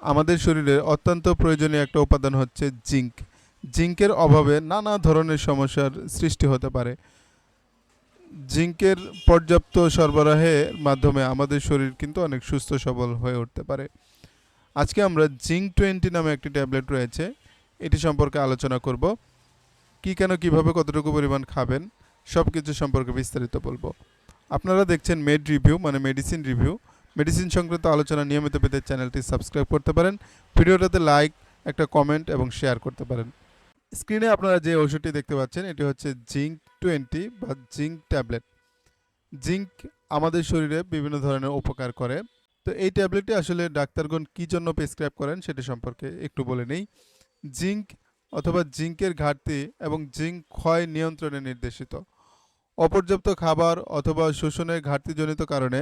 আমাদের শরীরে অত্যন্ত প্রয়োজনীয় একটা উপাদান হচ্ছে জিঙ্ক। জিঙ্কের অভাবে নানা ধরনের সমস্যার সৃষ্টি হতে পারে। জিঙ্কের পর্যাপ্ত সরবরাহের মাধ্যমে আমাদের শরীর কিন্তু অনেক সুস্থ, সবল হয়ে উঠতে পারে। আজকে আমরা জিঙ্ক টোয়েন্টি নামে একটি ট্যাবলেট রয়েছে। এটি সম্পর্কে আলোচনা করব। কি কেন, কীভাবে, কতটুকু পরিমাণ খাবেন সব কিছু সম্পর্কে বিস্তারিত বলব। আপনারা দেখছেন মেড রিভিউ মানে মেডিসিন রিভিউ মেডিসিন সংক্রান্ত আলোচনা নিয়মিত পেতে চ্যানেলটি সাবস্ক্রাইব করতে পারেন। ভিডিওটাতে লাইক, একটা কমেন্ট এবং শেয়ার করতে পারেন। স্ক্রিনে আপনারা যে ওষুধটি দেখতে পাচ্ছেন, এটি হচ্ছে জিঙ্ক টোয়েন্টি বা জিঙ্ক ট্যাবলেট। জিঙ্ক আমাদের শরীরে বিভিন্ন ধরনের উপকার করে। তো এই ট্যাবলেটটি আসলে ডাক্তারগণ কী জন্য প্রেসক্রাইব করেন সেটি সম্পর্কে একটু বলে নেই। জিঙ্ক অথবা জিঙ্কের ঘাটতি এবং জিঙ্ক ক্ষয় নিয়ন্ত্রণে নির্দেশিত। অপর্যাপ্ত খাবার অথবা শোষণের ঘাটতিজনিত কারণে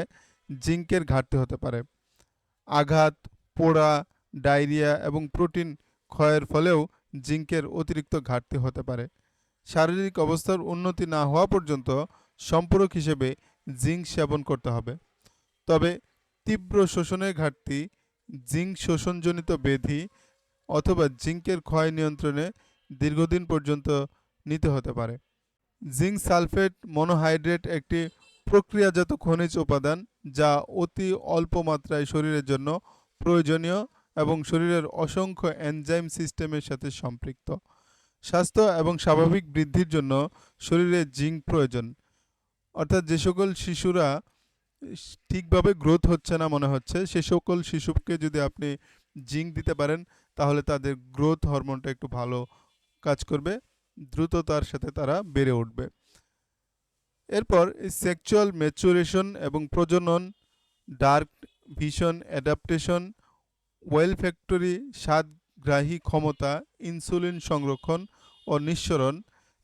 জিঙ্কের ঘাটতি হতে পারে। আঘাত, পোড়া, ডায়রিয়া এবং প্রোটিন ক্ষয়ের ফলেও জিঙ্কের অতিরিক্ত ঘাটতি হতে পারে। শারীরিক অবস্থার উন্নতি না হওয়া পর্যন্ত সম্পূরক হিসেবে জিঙ্ক সেবন করতে হবে। তবে তীব্র শোষণের ঘাটতি, জিঙ্ক শোষণজনিত ব্যাধি অথবা জিঙ্কের ক্ষয় নিয়ন্ত্রণে দীর্ঘদিন পর্যন্ত নিতে হতে পারে। জিঙ্ক সালফেট, মনোহাইড্রেট একটি প্রক্রিয়াজাত খনিজ উপাদান। যা অতি অল্প মাত্রায় শরীরের জন্য প্রয়োজনীয় এবং শরীরের অসংখ্য এনজাইম সিস্টেমের সাথে সম্পৃক্ত। স্বাস্থ্য এবং স্বাভাবিক বৃদ্ধির জন্য শরীরে জিঙ্ক প্রয়োজন। অর্থাৎ যে সকল শিশুরা ঠিকভাবে গ্রোথ হচ্ছে না মনে হচ্ছে, সে সকল শিশুকে যদি আপনি জিঙ্ক দিতে পারেন, তাহলে তাদের গ্রোথ হরমোনটা একটু ভালো কাজ করবে, দ্রুততার সাথে তারা বেড়ে উঠবে। এরপর সেক্সুয়াল ম্যাচুরেশন এবং প্রজনন dark vision adaptation olfactory স্বাদগ্রাহী ক্ষমতা ইনসুলিন সংরক্ষণ ও নিঃসরণ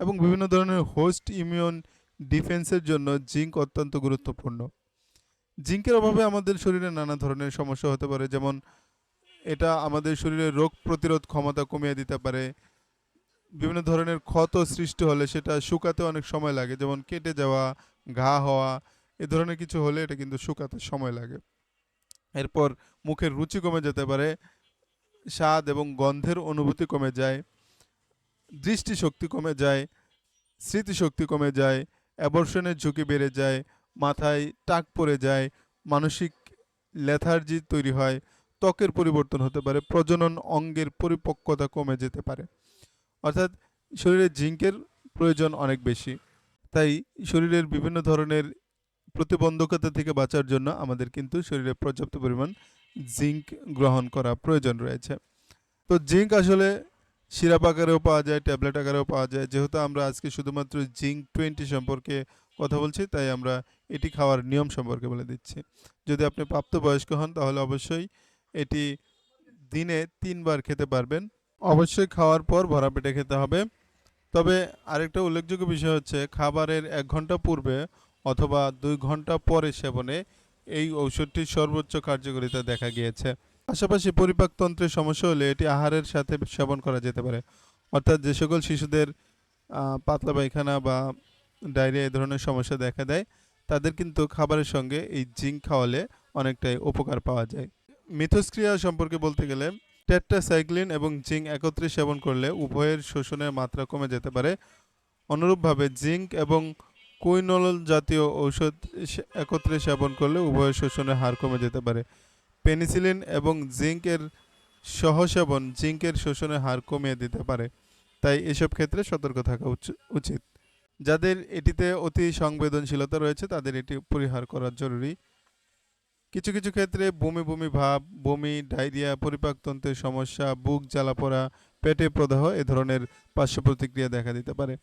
এবং বিভিন্ন ধরনের হোস্ট ইমিউন ডিফেন্সের জন্য জিঙ্ক অত্যন্ত গুরুত্বপূর্ণ। জিঙ্কের অভাবে আমাদের শরীরে নানা ধরনের সমস্যা হতে পারে, যেমন এটা আমাদের শরীরে রোগ প্রতিরোধ ক্ষমতা কমিয়ে দিতে পারে বিভিন্ন ধরনের ক্ষত সৃষ্টি হলে সেটা শুকাতে অনেক সময় লাগে। যেমন কেটে যাওয়া, ঘা হওয়া, এ ধরনের কিছু হলে এটা কিন্তু শুকাতে সময় লাগে। এরপর মুখের রুচি কমে যেতে পারে, স্বাদ এবং গন্ধের অনুভূতি কমে যায়, দৃষ্টিশক্তি কমে যায়, স্মৃতিশক্তি কমে যায়, অ্যাবর্শনের ঝুঁকি বেড়ে যায়, মাথায় টাক পড়ে যায়, মানসিক লেথার্জি তৈরি হয়, ত্বকের পরিবর্তন হতে পারে, প্রজনন অঙ্গের পরিপক্কতা কমে যেতে পারে। অর্থাৎ শরীরে জিঙ্কের প্রয়োজন অনেক বেশি। তাই শরীরের বিভিন্ন ধরনের প্রতিবন্ধকতা থেকে বাঁচার জন্য আমাদের কিন্তু শরীরে পর্যাপ্ত পরিমাণ জিঙ্ক গ্রহণ করা প্রয়োজন রয়েছে। তো জিঙ্ক আসলে সিরাপ আকারেও পাওয়া যায়, ট্যাবলেট আকারেও পাওয়া যায়। যেহেতু আমরা আজকে শুধুমাত্র জিঙ্ক টোয়েন্টি সম্পর্কে কথা বলছি, তাই আমরা এটি খাওয়ার নিয়ম সম্পর্কে বলে দিচ্ছি। যদি আপনি প্রাপ্তবয়স্ক হন, তাহলে অবশ্যই এটি দিনে তিনবার খেতে পারবেন। অবশ্যই খাওয়ার পর ভরা পেটে খেতে হবে। তবে আরেকটা উল্লেখযোগ্য বিষয় হচ্ছে, খাবারের এক ঘণ্টা পূর্বে অথবা দুই ঘণ্টা পরে সেবনে এই ঔষধটির সর্বোচ্চ কার্যকারিতা দেখা গিয়েছে। পাশাপাশি পরিপাকতন্ত্রের সমস্যা হলে এটি আহারের সাথে সেবন করা যেতে পারে। অর্থাৎ যে সকল শিশুদের পাতলা পায়খানা বা ডায়রিয়া এই ধরনের সমস্যা দেখা দেয়, তাদের কিন্তু খাবারের সঙ্গে এই জিঙ্ক খাওয়ালে অনেকটাই উপকার পাওয়া যায়। মিথস্ক্রিয়া সম্পর্কে বলতে গেলে টেট্রাসাইক্লিন এবং জিঙ্ক একত্রে সেবন করলে উভয়ের শোষণের মাত্রা কমে যেতে পারে। অনুরূপভাবে জিঙ্ক এবং কুইনোল জাতীয় ঔষধ একত্রে সেবন করলে উভয়ের শোষণের হার কমে যেতে পারে। পেনিসিলিন এবং জিঙ্কের সহসেবন জিঙ্কের শোষণের হার কমিয়ে দিতে পারে। তাই এসব ক্ষেত্রে সতর্ক থাকা উচ- উচিত। যাদের এটিতে অতি সংবেদনশীলতা রয়েছে, তাদের এটি পরিহার করা জরুরি। কিছু কিছু ক্ষেত্রে বমি বমি ভাব, বমি, ডায়রিয়া পরিপাকতন্ত্রের সমস্যা, বুক জ্বালা পোড়া, পেটে প্রদাহ এ ধরনের পার্শ্ব প্রতিক্রিয়া দেখা দিতে পারে।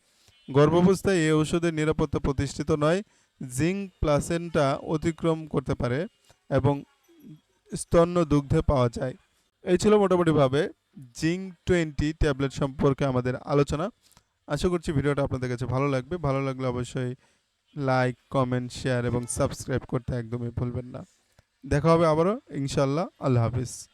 গর্ভাবস্থায় এই ঔষধের নিরাপত্তা প্রতিষ্ঠিত নয়, জিঙ্ক প্লাসেন্টা অতিক্রম করতে পারে এবং স্তন্য দুগ্ধে পাওয়া যায়। এই ছিল মোটামুটিভাবে জিঙ্ক টোয়েন্টি ট্যাবলেট সম্পর্কে আমাদের আলোচনা। আশা করছি ভিডিওটা আপনাদের কাছে ভালো লাগবে। ভালো লাগলে অবশ্যই লাইক, কমেন্ট, শেয়ার এবং সাবস্ক্রাইব করতে একদমই ভুলবেন না। দেখা হবে আবারও ইনশাল্লাহ আল্লাহ হাফিজ।